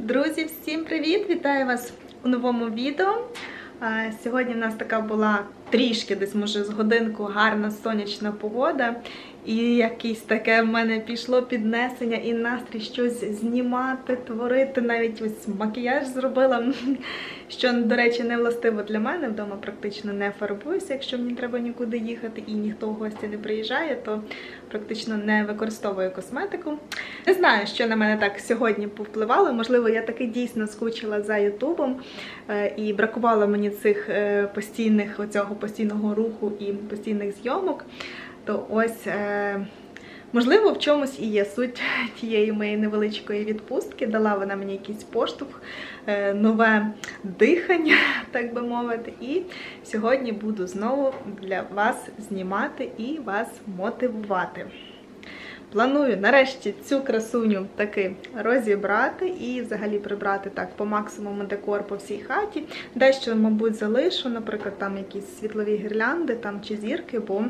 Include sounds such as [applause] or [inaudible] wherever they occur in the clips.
Друзі, всім привіт! Вітаю вас у новому відео. Сьогодні в нас така була трішки, десь може з годинку гарна сонячна погода. І якесь таке в мене пішло піднесення і настрій щось знімати, творити. Навіть ось макіяж зробила, [laughs] що, до речі, не властиво для мене. Вдома практично не фарбуюся, якщо мені треба нікуди їхати і ніхто в гості не приїжджає, то практично не використовую косметику. Не знаю, що на мене так сьогодні повпливало. Можливо, я таки дійсно скучила за Ютубом е, і бракувало мені цих е, постійних оцього постійного руху і постійних зйомок. То ось. е, Можливо, в чомусь і є суть [laughs] тієї моєї невеличкої відпустки. Дала вона мені якийсь поштовх, е, нове дихання, [laughs] так би мовити. І сьогодні буду знову для вас знімати і вас мотивувати. Планую нарешті цю красуню таки розібрати і взагалі прибрати так по максимуму декор по всій хаті. Дещо, мабуть, залишу, наприклад, там якісь світлові гірлянди там чи зірки, бо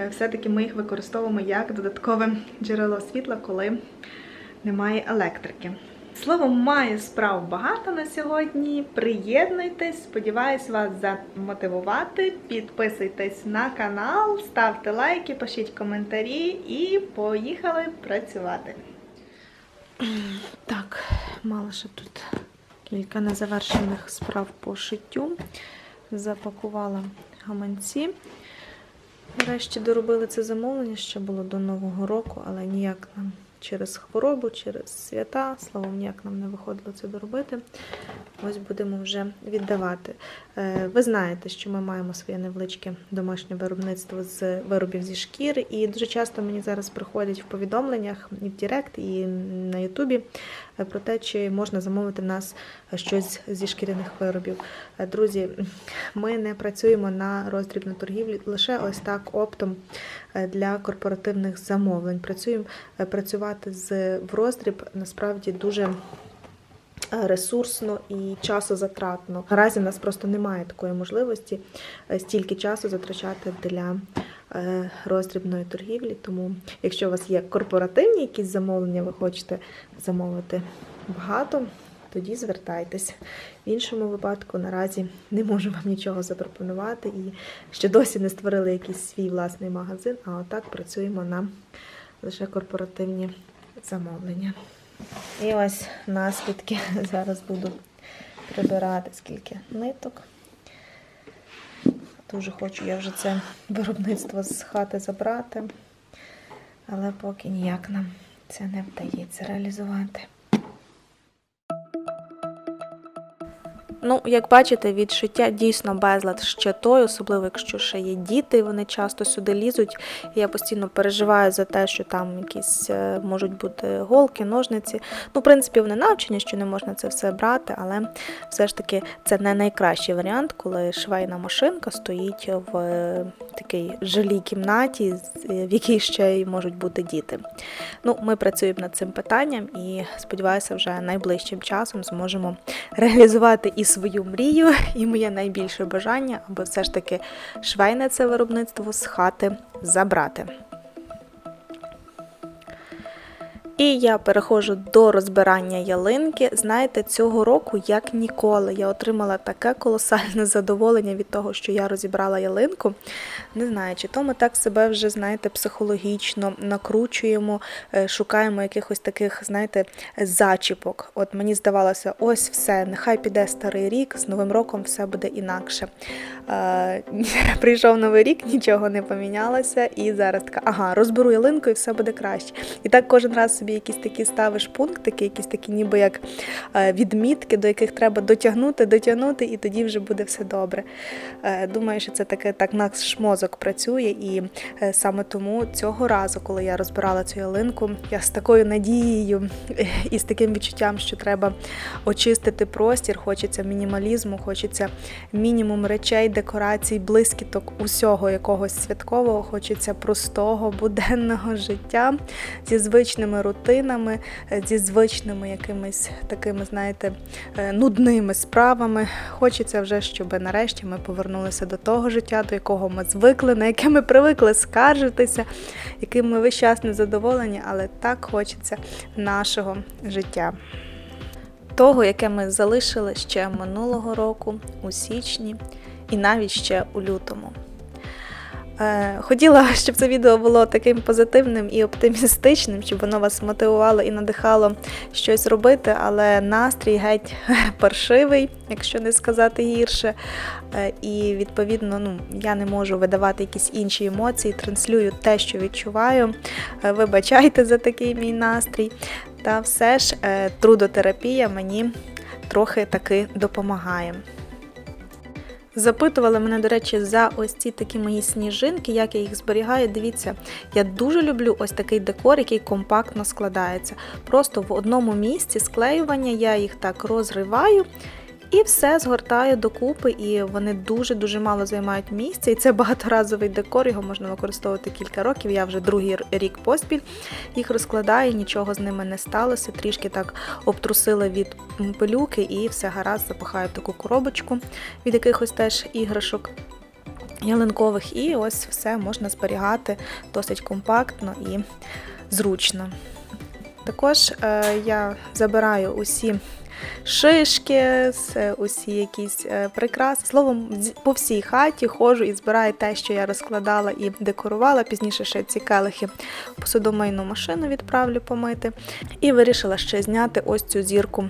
е, все-таки ми їх використовуємо як додаткове джерело світла, коли немає електрики. Словом, маю справ багато на сьогодні. Приєднуйтесь, сподіваюсь вас замотивувати. Підписуйтесь на канал, ставте лайки, пишіть коментарі і поїхали працювати. [clears throat] Так, мала ще тут кілька незавершених справ по шиттю. Запакувала гаманці. Нарешті доробили це замовлення, ще було до Нового року, але ніяк нам через хворобу, через свята, словом, ніяк нам не виходило це доробити. Ось будемо вже віддавати. Е, Ви знаєте, що ми маємо своє невеличке домашнє виробництво з виробів зі шкіри, і дуже часто мені зараз приходять в повідомленнях і в Директ, і на Ютубі е, про те, чи можна замовити в нас щось зі шкіряних виробів. Е, Друзі, ми не працюємо на роздрібну торгівлю лише ось так оптом для корпоративних замовлень. Працюємо працювати з в роздріб насправді дуже. Е, Ресурсно і часозатратно. Наразі в нас просто немає такої можливості е, стільки часу затрачати для е, роздрібної торгівлі. Тому, якщо у вас є корпоративні якісь замовлення, ви хочете замовити багато, тоді звертайтесь. В іншому випадку наразі не можу вам нічого запропонувати і ще досі не створили якийсь свій власний магазин, а отак працюємо на лише корпоративні замовлення. І ось наслідки. [laughs] Зараз буду прибирати скільки ниток. Дуже хочу я вже це виробництво з хати забрати, але поки ніяк нам це не вдається реалізувати. Ну, як бачите, від дійсно безлад ще той, особливо якщо ще є діти, вони часто сюди лізуть. Я постійно переживаю за те, що там якісь е, можуть бути голки, ножниці. Ну, в принципі, вони навчені, що не можна це все брати, але все ж таки це не найкращий варіант, коли швейна машинка стоїть в е, такій жилій кімнаті, е, в якій ще й можуть бути діти. Ну, ми працюємо над цим питанням і сподіваюся, вже найближчим часом зможемо реалізувати і свою мрію, і моє найбільше бажання, аби все ж таки швейне це виробництво з хати забрати. І я переходжу до розбирання ялинки. Знаєте, цього року, як ніколи, я отримала таке колосальне [laughs] задоволення від того, що я розібрала ялинку. Не знаю, чи то ми так себе вже, знаєте, психологічно накручуємо, е, шукаємо якихось таких, знаєте, зачіпок. От мені здавалося, ось все, нехай піде старий рік, з Новим роком все буде інакше. [laughs] Прийшов новий рік, нічого не помінялося, і зараз така, ага, розберу ялинку і все буде краще. І так кожен раз собі якісь такі ставиш пунктики, якісь такі, ніби як е, відмітки, до яких треба дотягнути, дотягнути, і тоді вже буде все добре. Е, Думаю, що це таке так наш мозок працює, і е, саме тому цього разу, коли я розбирала цю ялинку, я з такою надією [laughs] і з таким відчуттям, що треба очистити простір, хочеться мінімалізму, хочеться мінімум речей, декорацій, блискіток, усього якогось святкового, хочеться простого буденного [laughs] життя зі звичними рутинами, е, зі звичними якимись такими, знаєте, е, нудними справами. Хочеться вже, щоб нарешті ми повернулися до того життя, до якого ми звикли, на яке ми привикли скаржитися, яким ми весь час незадоволені, але так хочеться нашого життя. того, яке ми залишили ще минулого року, у січні і навіть ще у лютому. Е, Хотіла, [laughs] щоб це відео було таким позитивним і оптимістичним, щоб воно вас мотивувало і надихало щось робити, але настрій геть [laughs] паршивий, якщо не сказати гірше. Е, І відповідно, ну я не можу видавати якісь інші емоції, транслюю те, що відчуваю. Е, Вибачайте за такий мій настрій. Та все ж трудотерапія мені трохи таки допомагає. Запитували мене, до речі, за ось ці такі мої сніжинки, як я їх зберігаю. Дивіться, я дуже люблю ось такий декор, який компактно складається. Просто в одному місці склеювання я їх так розриваю. І все згортаю докупи, і вони дуже-дуже мало займають місця. І це багаторазовий декор, його можна використовувати кілька років. Я вже другий рік поспіль їх розкладаю, нічого з ними не сталося. Трішки так обтрусила від пилюки і все гаразд запахаю таку коробочку від якихось теж іграшок. Ялинкових, і ось все можна зберігати досить компактно і зручно. Також е, я забираю усі шишки, усі якісь е, прикраси. Словом, по всій хаті ходжу і збираю те, що я розкладала і декорувала. Пізніше ще ці келихи посудомийну машину відправлю помити. І вирішила ще зняти ось цю зірку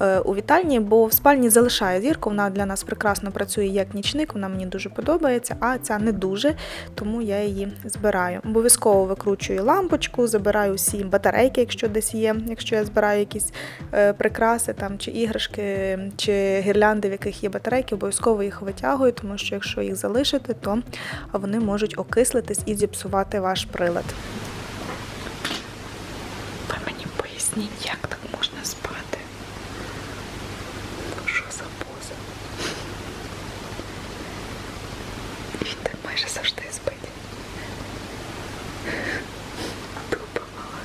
е, у вітальні, бо в спальні залишаю зірку. Вона для нас прекрасно працює як нічник, вона мені дуже подобається, а ця не дуже, тому я її збираю. Обов'язково викручую лампочку, забираю всі батарейки, якщо десь є, якщо я збираю якісь е, прикраси там чи іграшки, чи гірлянди, в яких є батарейки, обов'язково їх витягую, тому що якщо їх залишити, то вони можуть окислитись і зіпсувати ваш прилад. Ви мені поясніть, як так можна спати? Що за поза? Він так майже завжди спить. Тупо мала.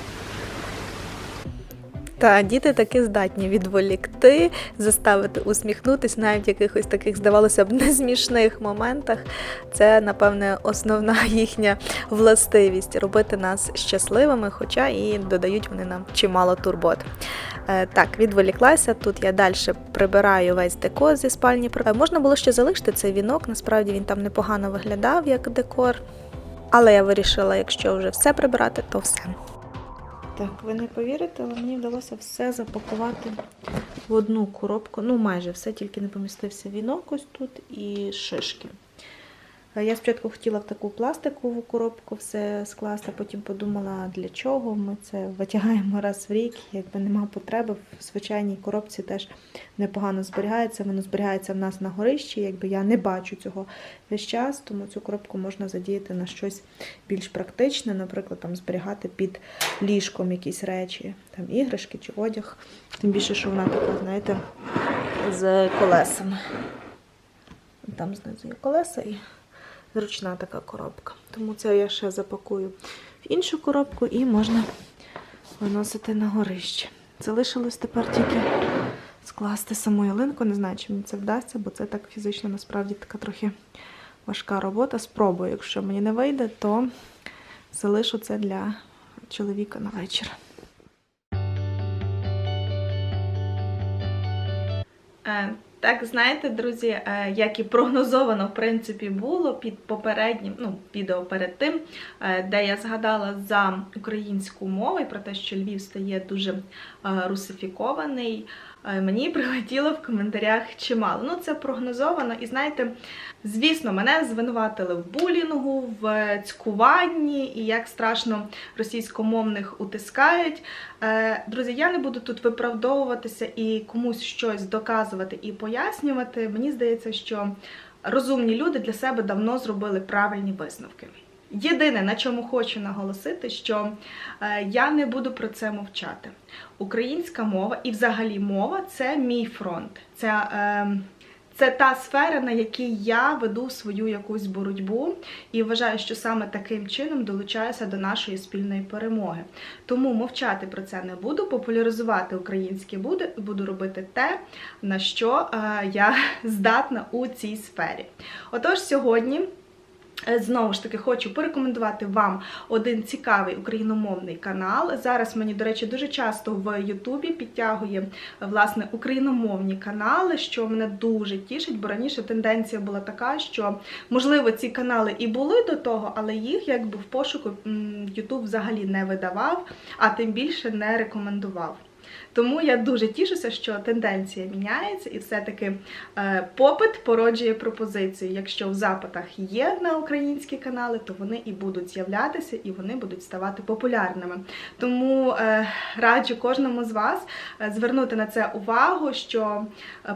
Та діти таки здатні відволікти, заставити усміхнутись навіть в якихось таких, здавалося б, [laughs] несмішних моментах. Це, напевне, основна [laughs] їхня властивість робити нас щасливими, хоча і додають вони нам чимало турбот. Е, Так, відволіклася. Тут я далі прибираю весь декор зі спальні. Е, Можна було ще залишити цей вінок, насправді він там непогано виглядав як декор. Але я вирішила, якщо вже все прибирати, то все. Так, ви не повірите, але мені вдалося все запакувати в одну коробку. Ну, майже все, тільки не помістився вінок ось тут і шишки. Е, Я спочатку хотіла в таку пластикову коробку все скласти, потім подумала, для чого ми це витягаємо раз в рік, якби нема потреби. В звичайній коробці теж непогано зберігається. Воно зберігається в нас на горищі, якби я не бачу цього весь час, тому цю коробку можна задіяти на щось більш практичне, наприклад, там зберігати під ліжком якісь речі, там іграшки чи одяг. Тим більше, що вона така, знаєте, з колесами. Там знизу є колеса і зручна така коробка. Тому це я ще запакую в іншу коробку і можна виносити на горище. Залишилось тепер тільки скласти саму ялинку. Не знаю, чи мені це вдасться, бо це так фізично насправді така трохи важка робота. Спробую, якщо мені не вийде, то залишу це для чоловіка на вечір. Так, знаєте, друзі, е, як і прогнозовано, в принципі, було під попереднім, ну, відео перед тим, е, де я згадала за українську мову і про те, що Львів стає дуже е, русифікований. Е, Мені прилетіло в коментарях чимало. Ну, це прогнозовано. І знаєте, звісно, мене звинуватили в булінгу, в цькуванні і як страшно російськомовних утискають. Е, Друзі, я не буду тут виправдовуватися і комусь щось доказувати і пояснювати. Мені здається, що розумні люди для себе давно зробили правильні висновки. Єдине, на чому хочу наголосити, що е, я не буду про це мовчати. Українська мова і взагалі мова це мій фронт. Це, е, це та сфера, на якій я веду свою якусь боротьбу і вважаю, що саме таким чином долучаюся до нашої спільної перемоги. Тому мовчати про це не буду, популяризувати українське буду, буду робити те, на що е, я [laughs] здатна у цій сфері. Отож, сьогодні Знову ж таки, хочу порекомендувати вам один цікавий україномовний канал. Зараз мені, до речі, дуже часто в Ютубі підтягує е, власне україномовні канали, що мене дуже тішить, бо раніше тенденція була така, що можливо ці канали і були до того, але їх якби в пошуку Ютуб взагалі не видавав, а тим більше не рекомендував. Тому я дуже тішуся, що тенденція міняється, і все-таки е, попит породжує пропозицію. Якщо в запитах є на українські канали, то вони і будуть з'являтися, і вони будуть ставати популярними. Тому е, раджу кожному з вас е, звернути на це увагу, що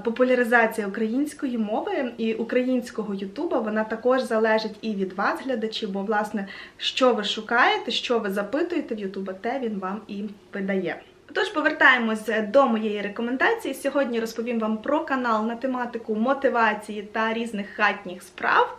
популяризація української мови і українського Ютуба вона також залежить і від вас, глядачі, бо власне, що ви шукаєте, що ви запитуєте в Ютуба, те він вам і видає. Тож повертаємось до моєї рекомендації. Сьогодні розповім вам про канал на тематику мотивації та різних хатніх справ.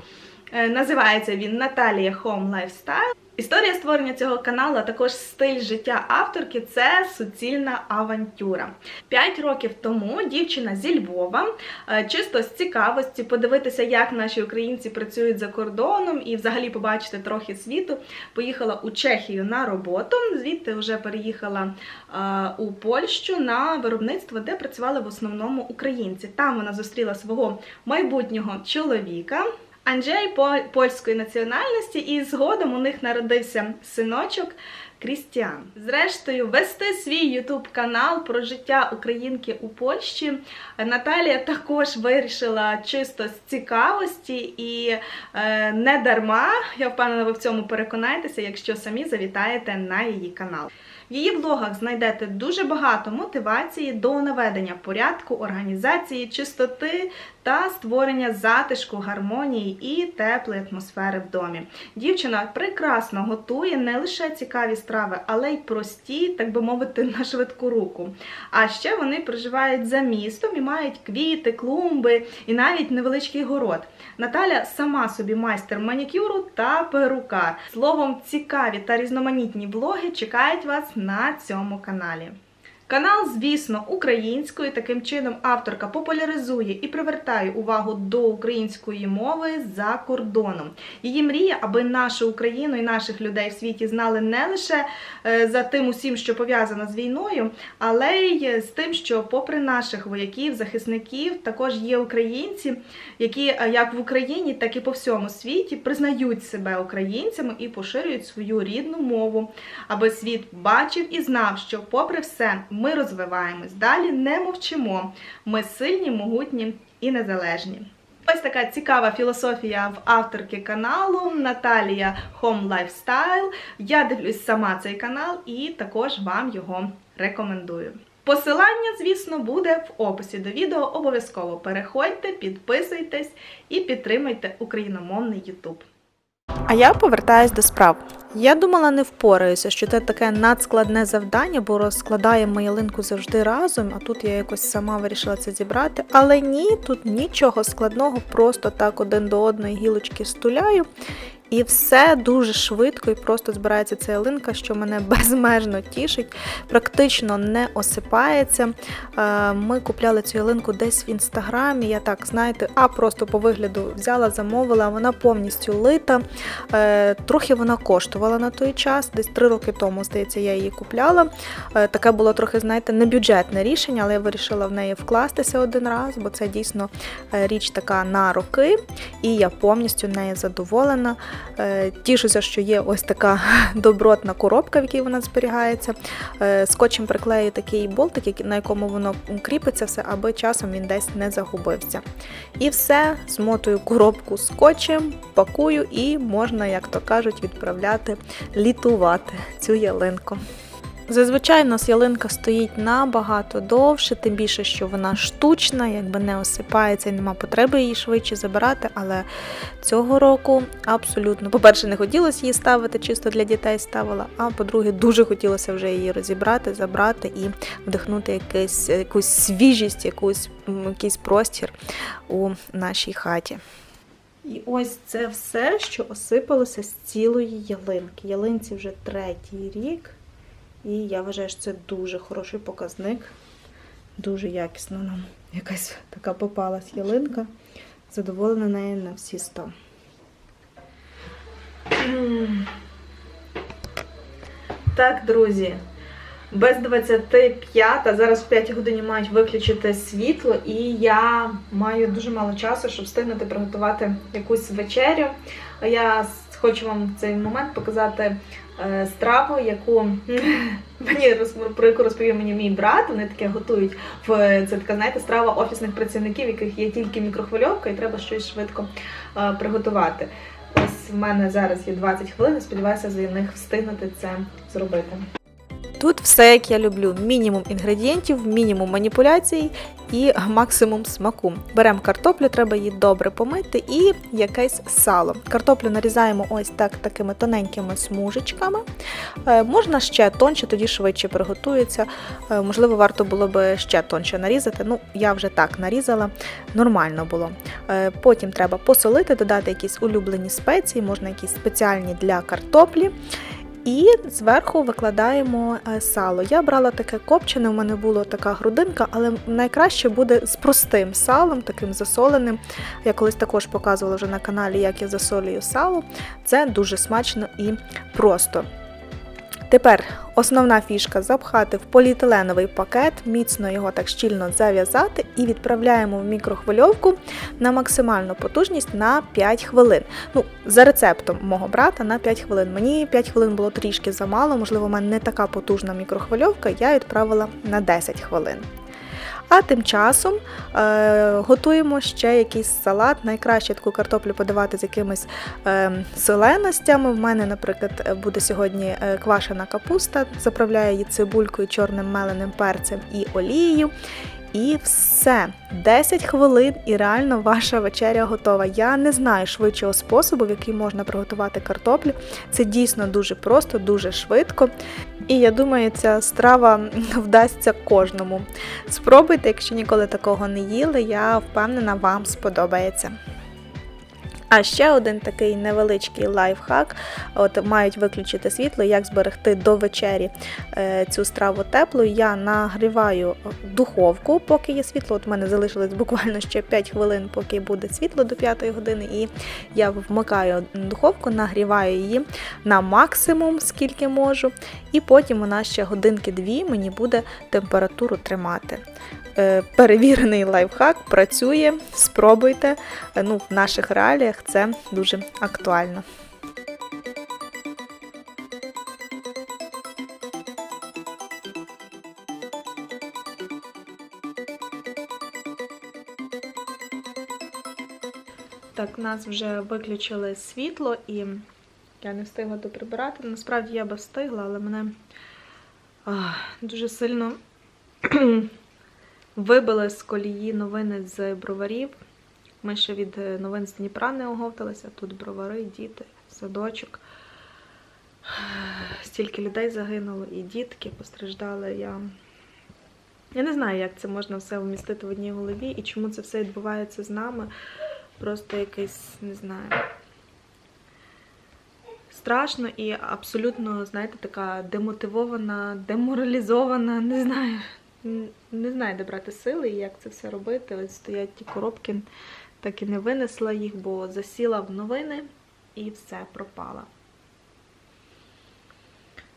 Е, Називається він Наталія Home Lifestyle. Історія створення цього каналу, а також стиль життя авторки це суцільна авантюра. П'ять років тому дівчина зі Львова, е, чисто з цікавості, подивитися, як наші українці працюють за кордоном і взагалі побачити трохи світу. Поїхала у Чехію на роботу. Звідти вже переїхала е, у Польщу на виробництво, де працювали в основному українці. Там вона зустріла свого майбутнього чоловіка. Анджей по- польської національності, і згодом у них народився синочок Крістіан. Зрештою, вести свій ютуб канал про життя українки у Польщі. Наталія також вирішила чисто з цікавості і е, не дарма. Я впевнена, ви в цьому переконаєтеся, якщо самі завітаєте на її канал. В її блогах знайдете дуже багато мотивації до наведення порядку, організації, чистоти та створення затишку, гармонії і теплої атмосфери в домі. Дівчина прекрасно готує не лише цікаві страви, але й прості, так би мовити, [laughs] на швидку руку. А ще вони проживають за містом і мають квіти, клумби і навіть невеличкий город. Наталя сама собі майстер манікюру та перукар. Словом, цікаві та різноманітні блоги чекають вас на цьому каналі. Канал, звісно, українською. Таким чином авторка популяризує і привертає увагу до української мови за кордоном. Її мрія, аби нашу Україну і наших людей в світі знали не лише е, за тим усім, що пов'язано з війною, але й з тим, що, попри наших вояків, захисників, також є українці, які е, як в Україні, так і по всьому світі признають себе українцями і поширюють свою рідну мову, аби світ бачив і знав, що, попри все, ми розвиваємось далі, не мовчимо. Ми сильні, могутні і незалежні. Ось така цікава філософія в авторки каналу Наталія Home Lifestyle. Я дивлюсь сама цей канал і також вам його рекомендую. Посилання, звісно, буде в описі до відео. Обов'язково переходьте, підписуйтесь і підтримуйте україномовний YouTube. А я повертаюсь до справ. Я думала, не впораюся, що це таке надскладне завдання, бо розкладаємо ялинку завжди разом, а тут я якось сама вирішила це зібрати. Але ні, тут нічого складного, просто так один до одної гілочки стуляю. І все дуже швидко і просто збирається ця ялинка, що мене [laughs] безмежно тішить, практично не осипається. Е, Ми купляли цю ялинку десь в інстаграмі. Я так, знаєте, а просто по вигляду взяла, замовила, вона повністю лита. Е, Трохи вона коштувала на той час, десь три роки тому, здається, я її купляла. Е, Таке було трохи, знаєте, не бюджетне рішення, але я вирішила в неї вкластися один раз, бо це дійсно річ така на роки, і я повністю нею задоволена. Е, Тішуся, що є ось така [laughs] добротна коробка, в якій вона зберігається. Е, Скотчем приклею такий болтик, на якому воно кріпиться все, аби часом він десь не загубився. І все, змотую коробку скотчем, пакую і можна, як то кажуть, відправляти літувати цю ялинку. Зазвичай у нас ялинка стоїть набагато довше, тим більше, що вона штучна, якби не осипається і нема потреби її швидше забирати. Але цього року абсолютно, по-перше, не хотілося її ставити, чисто для дітей ставила. А по-друге, дуже хотілося вже її розібрати, забрати і вдихнути якийсь, якусь свіжість, якусь, якийсь простір у нашій хаті. І ось це все, що осипалося з цілої ялинки. Ялинці вже третій рік. І я вважаю, що це дуже хороший показник. Дуже якісно нам якась така попалась ялинка. Задоволена нею на всі 100. Так, друзі, без 25, а зараз в 5 годині мають виключити світло, і я маю дуже мало часу, щоб встигнути приготувати якусь вечерю. Я хочу вам в цей момент показати страву, яку [laughs] мені про яку розповів мені мій брат. Вони таке готують в це така, знаєте, страва офісних працівників, яких є тільки мікрохвильовка, і треба щось швидко е, приготувати. Ось в мене зараз є 20 хвилин, сподіваюся за них встигнути це зробити. Тут все як я люблю: мінімум інгредієнтів, мінімум маніпуляцій і максимум смаку. Беремо картоплю, треба її добре помити, і якесь сало. Картоплю нарізаємо ось так такими тоненькими смужечками. Е, можна ще тонше, тоді швидше приготується. Е, можливо, варто було би ще тонше нарізати. Ну, я вже так нарізала, нормально було. Е, потім треба посолити, додати якісь улюблені спеції, можна якісь спеціальні для картоплі. І зверху викладаємо е, сало. Я брала таке копчене, у мене була така грудинка, але найкраще буде з простим салом, таким засоленим. Я колись також показувала вже на каналі, як я засолюю сало. Це дуже смачно і просто. Тепер основна фішка запхати в поліетиленовий пакет, міцно його так щільно зав'язати і відправляємо в мікрохвильовку на максимальну потужність на 5 хвилин. Ну, за рецептом мого брата на 5 хвилин. Мені 5 хвилин було трішки замало, можливо, у мене не така потужна мікрохвильовка, я відправила на 10 хвилин. А тим часом е, готуємо ще якийсь салат. Найкраще таку картоплю подавати з якимись е, соленостями. В мене, наприклад, буде сьогодні е, квашена капуста, заправляю її цибулькою, чорним меленим перцем і олією. І все, 10 хвилин, і реально ваша вечеря готова. Я не знаю швидшого способу, в який можна приготувати картоплю. Це дійсно дуже просто, дуже швидко. І я думаю, ця страва вдасться кожному. Спробуйте, якщо ніколи такого не їли, я впевнена, вам сподобається. А ще один такий невеличкий лайфхак. От мають виключити світло, як зберегти до вечері е, цю страву теплою. Я нагріваю духовку, поки є світло. От в мене залишилось буквально ще 5 хвилин, поки буде світло до 5 години. І я вмикаю духовку, нагріваю її на максимум, скільки можу. І потім вона ще годинки-дві мені буде температуру тримати. Е, Перевірений лайфхак працює, спробуйте. Е, Ну, в наших реаліях це дуже актуально. Так, нас вже виключили світло і я не встигла доприбирати. Насправді я би встигла, але мене а, дуже сильно вибили з колії новини з броварів. Ми ще від е, новин з Дніпра не оговталися. Тут бровари, діти, садочок. [sighs] Стільки людей загинуло, і дітки постраждали. Я... Я не знаю, як це можна все вмістити в одній голові і чому це все відбувається з нами. Просто якийсь, не знаю. Страшно і абсолютно, знаєте, така демотивована, деморалізована, не знаю. Не знаю, де брати сили і як це все робити. Ось стоять ті коробки, так і не винесла їх, бо засіла в новини і все, пропала.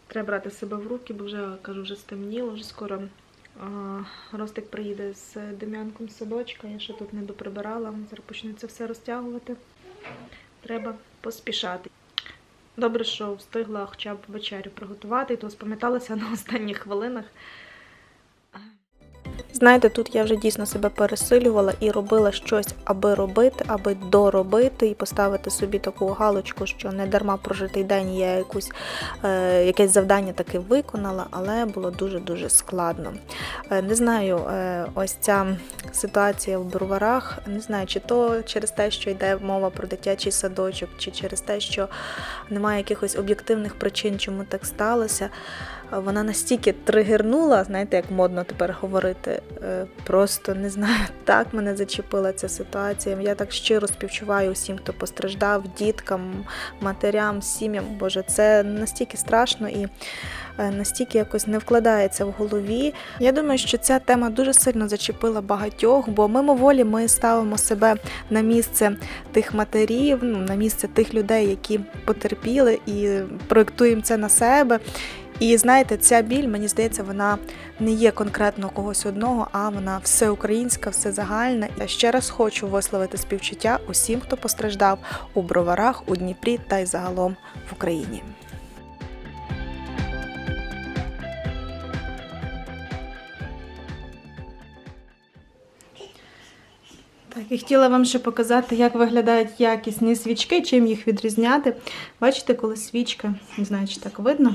Треба брати себе в руки, бо вже кажу, вже стемніло, вже скоро Ростик приїде з Дем'янком садочка. Я ще тут не доприбирала. Зараз це все розтягувати. Треба поспішати. Добре, що встигла хоча б вечерю приготувати, і то спам'яталася на останніх хвилинах. Знаєте, тут я вже дійсно себе пересилювала і робила щось, аби робити, аби доробити і поставити собі таку галочку, що не дарма прожитий день я якусь, е, якесь завдання таки виконала, але було дуже-дуже складно. Е, не знаю, е, ось ця ситуація в броварах, не знаю, чи то через те, що йде мова про дитячий садочок, чи через те, що немає якихось об'єктивних причин, чому так сталося. Вона настільки тригернула, знаєте, як модно тепер говорити, Просто не знаю, [laughs] так мене зачепила ця ситуація. Я так щиро співчуваю усім, хто постраждав, діткам, матерям, сім'ям. Боже, це настільки страшно і е, настільки якось не вкладається в голові. Я думаю, що ця тема дуже сильно зачепила багатьох, бо мимоволі ми ставимо себе на місце тих матерів, ну, на місце тих людей, які потерпіли, і проєктуємо це на себе. І знаєте, ця біль, мені здається, вона не є конкретно когось одного, а вона всеукраїнська, всезагальна. Я ще раз хочу висловити співчуття усім, хто постраждав у броварах, у Дніпрі та й загалом в Україні. Так, і хотіла вам ще показати, як виглядають якісні свічки, чим їх відрізняти. Бачите, коли свічка, не знаю, чи так видно,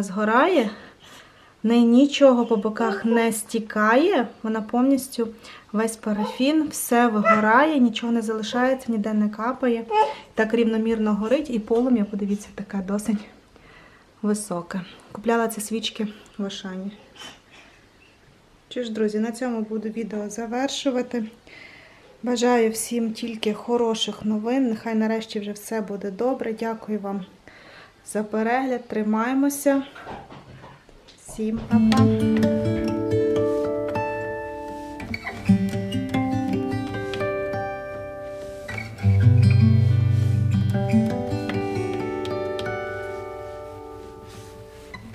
згорає, в неї нічого по боках не стікає, вона повністю весь парафін, все вигорає, нічого не залишається, ніде не капає. Так рівномірно горить, і полум'я, подивіться, така досить висока. Купляла ці свічки в Ашані. Що ж, друзі, на цьому буду відео завершувати. Бажаю всім тільки хороших новин. Нехай нарешті вже все буде добре. Дякую вам за перегляд. Тримаємося. Всім па-па!